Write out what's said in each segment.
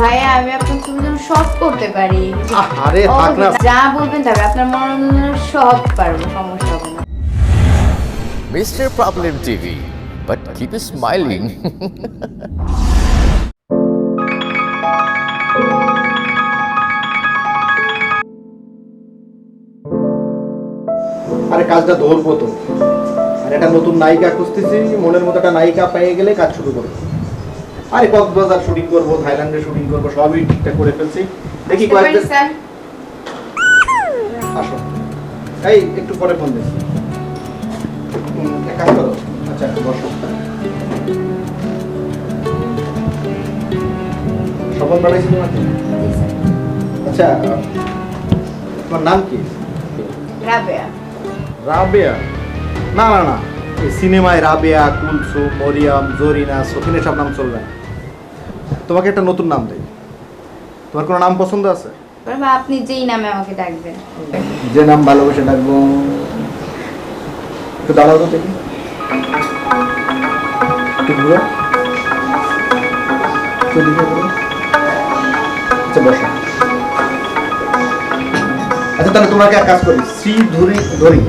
ভাইয়া আমি আপনার জন্য সব করতে পারি আরে থাক না যা বলবেন তবে আপনার মনোরঞ্জনের সব পারব সমস্যা হবে না Mr. Problem TV, but keep smiling. আরে কাজটা ধরবো তো আর একটা নতুন নায়িকা খুঁজতেছি মনের মতো একটা নায়িকা পেয়ে গেলে কাজ শুরু করব আরে কক্সবাজার শুটিং করব থাইল্যান্ডে শুটিং করব সবই ঠিকঠাক করে ফেলছি। দেখি কয়েকদিন আসো। এই একটু পরে ফোন দিচ্ছি। উম, এক কাজ করো। আচ্ছা একটু বসো তোমাকে জি, স্যার। আচ্ছা তোমার নাম কি? রাবেয়া। রাবেয়া? না না না। সিনেমায় রাবেয়া কুলসু মরিয়াম জরিনা সকিন সব নাম চলবে না। তোমাকে একটা নতুন নাম দেই। তোমার কোনো নাম পছন্দ আছে? বাবা, আপনি যেই নামে আমাকে ডাকবেন। যে নাম ভালোবেসে ডাকবো। একটু দাঁড়াও তো দেখি। একটু ঘুরো। একটু দিকে ঘুরো। আচ্ছা বসো। আচ্ছা তাহলে তোমাকে এক কাজ করি। শ্রী ধরি। ধরি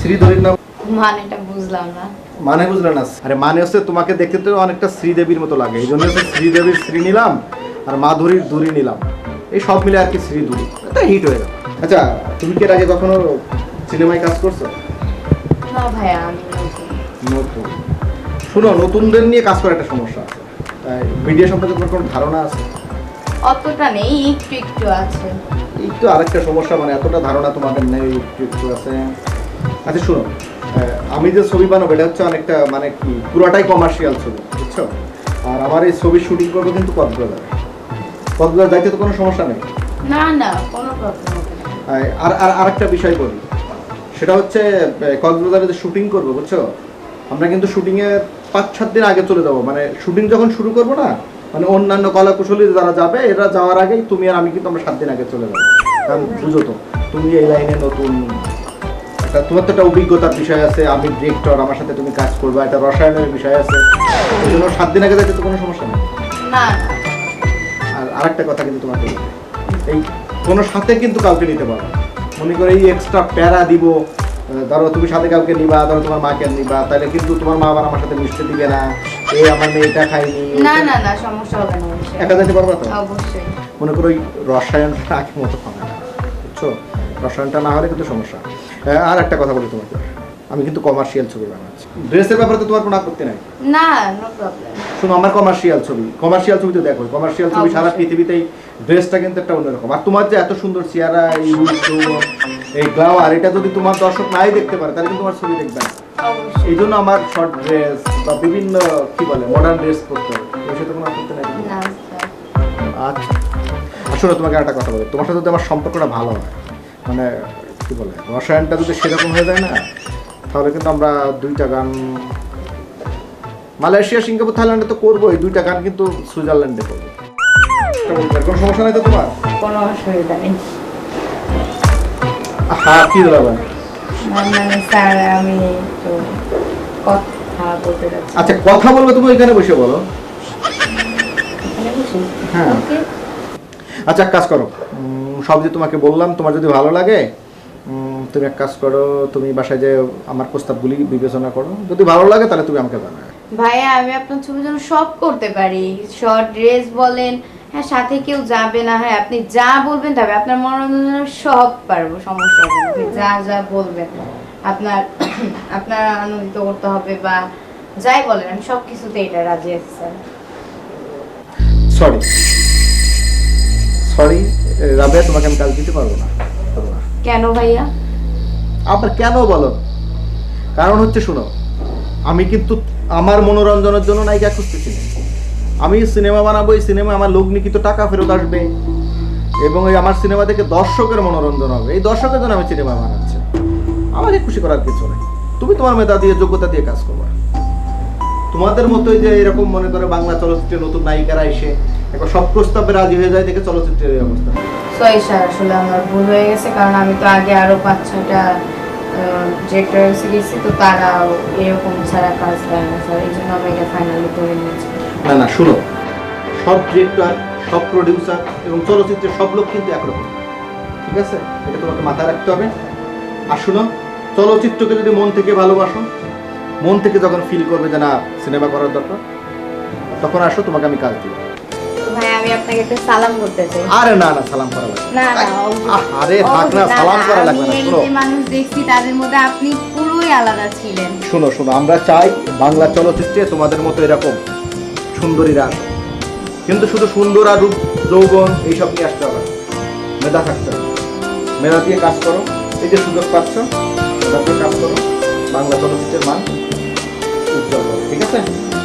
শ্রী ধরির নাম মানেটা বুঝলাম না। মানে বুঝলে না? আরে মানে হচ্ছে তোমাকে দেখতে তো অনেকটা শ্রীদেবীর মতো লাগে। এই জন্য শ্রীদেবীর শ্রী নিলাম আর মাধুরীর দূরি নিলাম। এই সব মিলে আর কি শ্রী দূরি এটা হিট হয়ে গেল আচ্ছা তুমি কি এর আগে কখনো সিনেমায় কাজ করছ? না ভাইয়া আমি নতুন। শুনো নতুনদের নিয়ে কাজ করা একটা সমস্যা আছে। তাই মিডিয়া সম্পর্কে তোমার কোনো ধারণা আছে? অতটা নেই একটু একটু আছে। তো আরেকটা সমস্যা মানে এতটা ধারণা তোমাদের নেই একটু একটু আছে। আচ্ছা শুনো আমি যে ছবি বানাবো এটা হচ্ছে অনেকটা মানে কি পুরোটাই কমার্শিয়াল ছবি বুঝছ? আর আমার এই ছবির শুটিং করব কিন্তু কক্সবাজারে কক্সবাজার যাইতে তো কোনো সমস্যা নেই? না না কোনো আর আর আরেকটা বিষয় বলি। সেটা হচ্ছে কক্সবাজারে যে শুটিং করব বুঝছ? আমরা কিন্তু শুটিংয়ে পাঁচ সাত দিন আগে চলে যাব। মানে শুটিং যখন শুরু করব না মানে অন্যান্য কলা কুশলী যারা যাবে এরা যাওয়ার আগেই তুমি আর আমি কিন্তু আমরা সাত দিন আগে চলে যাব। কারণ বুঝো তো তুমি এই লাইনে নতুন একটা তোমার তো একটা অভিজ্ঞতার বিষয় আছে আমি ডিরেক্টর আমার সাথে তুমি কাজ করবে একটা রসায়নের বিষয় আছে। এই জন্য সাত দিন আগে যাইতে তো কোনো সমস্যা নেই? না না। আর আরেকটা কথা কিন্তু তোমাকে এই কোনো সাথে কিন্তু কাউকে নিতে পারো মনে করে এই এক্সট্রা প্যারা দিব ধরো তুমি সাথে কাউকে নিবা ধরো তোমার মাকে নিবা তাহলে কিন্তু তোমার মা আবার আমার সাথে মিশতে দিবে না। এই আমার মেয়ে এটা খাইনি না না না সমস্যা হবে না একা যেতে পারবা তো? অবশ্যই। মনে করো ওই রসায়নটা আগের মতো হবে না বুঝছ? রসায়নটা না হলে কিন্তু সমস্যা। আর একটা কথা বলি তোমাকে। আমি কিন্তু কমার্শিয়াল ছবি বানাচ্ছি। ড্রেসের ব্যাপারে তো তোমার কোনো আপত্তি নাই? না নো প্রবলেম শুনো আমার কমার্শিয়াল ছবি। কমার্শিয়াল ছবি তো দেখো কমার্শিয়াল ছবি সারা পৃথিবীতেই ড্রেসটা কিন্তু একটা অন্যরকম। আর তোমার যে এত সুন্দর চেহারা এই এই গ্লাওয়ার এটা যদি তোমার দর্শক নাই দেখতে পারে তাহলে কিন্তু তোমার ছবি দেখবে না। এই জন্য আমার শর্ট ড্রেস বা বিভিন্ন কি বলে মডার্ন ড্রেস করতে হবে। এই সাথে কোনো আপত্তি নাই? আচ্ছা। শোনো তোমাকে একটা কথা বলি। তোমার সাথে যদি আমার সম্পর্কটা ভালো হয় মানে কি বলে রসায়নটা যদি সেরকম হয়ে যায় না তাহলে কিন্তু আমরা দুইটা গান মালয়েশিয়া সিঙ্গাপুর থাইল্যান্ডে তো করব এই দুইটা গান কিন্তু সুইজারল্যান্ডে করব। কোনো সমস্যা নাই তো তোমার? কোনো অসুবিধা নেই। হ্যাঁ কি দাদা স্যার আমি একটু কথা বলতে আচ্ছা কথা বলবে তুমি এখানে বসে বলো। হ্যাঁ। আচ্ছা এক কাজ করো। সব যে তোমাকে বললাম তোমার যদি ভালো লাগে তুমি এক কাজ করো তুমি বাসায় যে আমার প্রস্তাবগুলি বিবেচনা করো। যদি ভালো লাগে তাহলে তুমি আমাকে জানাবে ভাইয়া আমি আপনার ছবির জন্য সব করতে পারি। শর্ট ড্রেস বলেন হ্যাঁ সাথে কেউ যাবে না। হ্যাঁ আপনি যা বলবেন তবে আপনার মনোরঞ্জনের সব পারব সমস্যা হবে না আপনি যা যা বলবেন আপনার আপনার আনন্দিত করতে হবে বা যাই বলেন আমি সব কিছুতে এটা রাজি আছি স্যার। সরি সরি রাবেয়া তোমাকে আমি কাজ দিতে পারব না। কেন ভাইয়া? আবার কেন বলো? কারণ হচ্ছে শোনো আমি কিন্তু আমার মনোরঞ্জনের জন্য নায়িকা খুঁজতেছি। না। আমি সিনেমা বানাবো এই সিনেমা আমার লগ্নিকিত টাকা ফেরত আসবে। এবং এই আমার সিনেমা থেকে দর্শকের মনোরঞ্জন হবে। এই দর্শকের জন্য আমি সিনেমা বানাচ্ছি। আমাকে খুশি করার কিছু নেই। তুমি তোমার মেধা দিয়ে যোগ্যতা দিয়ে কাজ করবে তোমাদের মতোই যে এরকম মনে করে বাংলা চলচ্চিত্রে নতুন নায়িকারা এসে একবার সব প্রস্তাবে রাজি হয়ে যায় দেখে চলচ্চিত্রের এই অবস্থা। সরি স্যার আসলে আমার ভুল হয়ে গেছে কারণ আমি তো আগে আরও পাঁচ ছয়টা ডিরেক্টর গেছি তো তারা এরকম ছাড়া কাজ দেয় না স্যার এই জন্য আমি এটা ফাইনালি করে নিয়েছি। না না শুনো সব ডিরেক্টর সব প্রডিউসার এবং চলচ্চিত্রের সব লোক কিন্তু একরকম ঠিক আছে? এটা তোমাকে মাথায় রাখতে হবে। আর শুনো চলচ্চিত্রকে যদি মন থেকে ভালোবাসো মন থেকে যখন ফিল করবে যে না সিনেমা করার দরকার তখন আসো তোমাকে আমি কাজ দিব। ভাই আমি আপনাকে একটা সালাম করতে চাই। আরে না না সালাম করা লাগবে না। না আরে থাক না সালাম করা লাগবে না এই মানুষ দেখছি তাদের মধ্যে আপনি পুরোই আলাদা ছিলেন। শোনো শোনো আমরা চাই বাংলা চলচ্চিত্রে তোমাদের মতো এরকম সুন্দরীরা কিন্তু শুধু সুন্দর আর রূপ যৌবন এইসব নিয়ে আসতে হবে মেধা থাকতে হবে। মেধা দিয়ে কাজ করো। এই যে সুযোগ পাচ্ছ মেধা দিয়ে কাজ করো। বাংলা চলচ্চিত্রের মান 对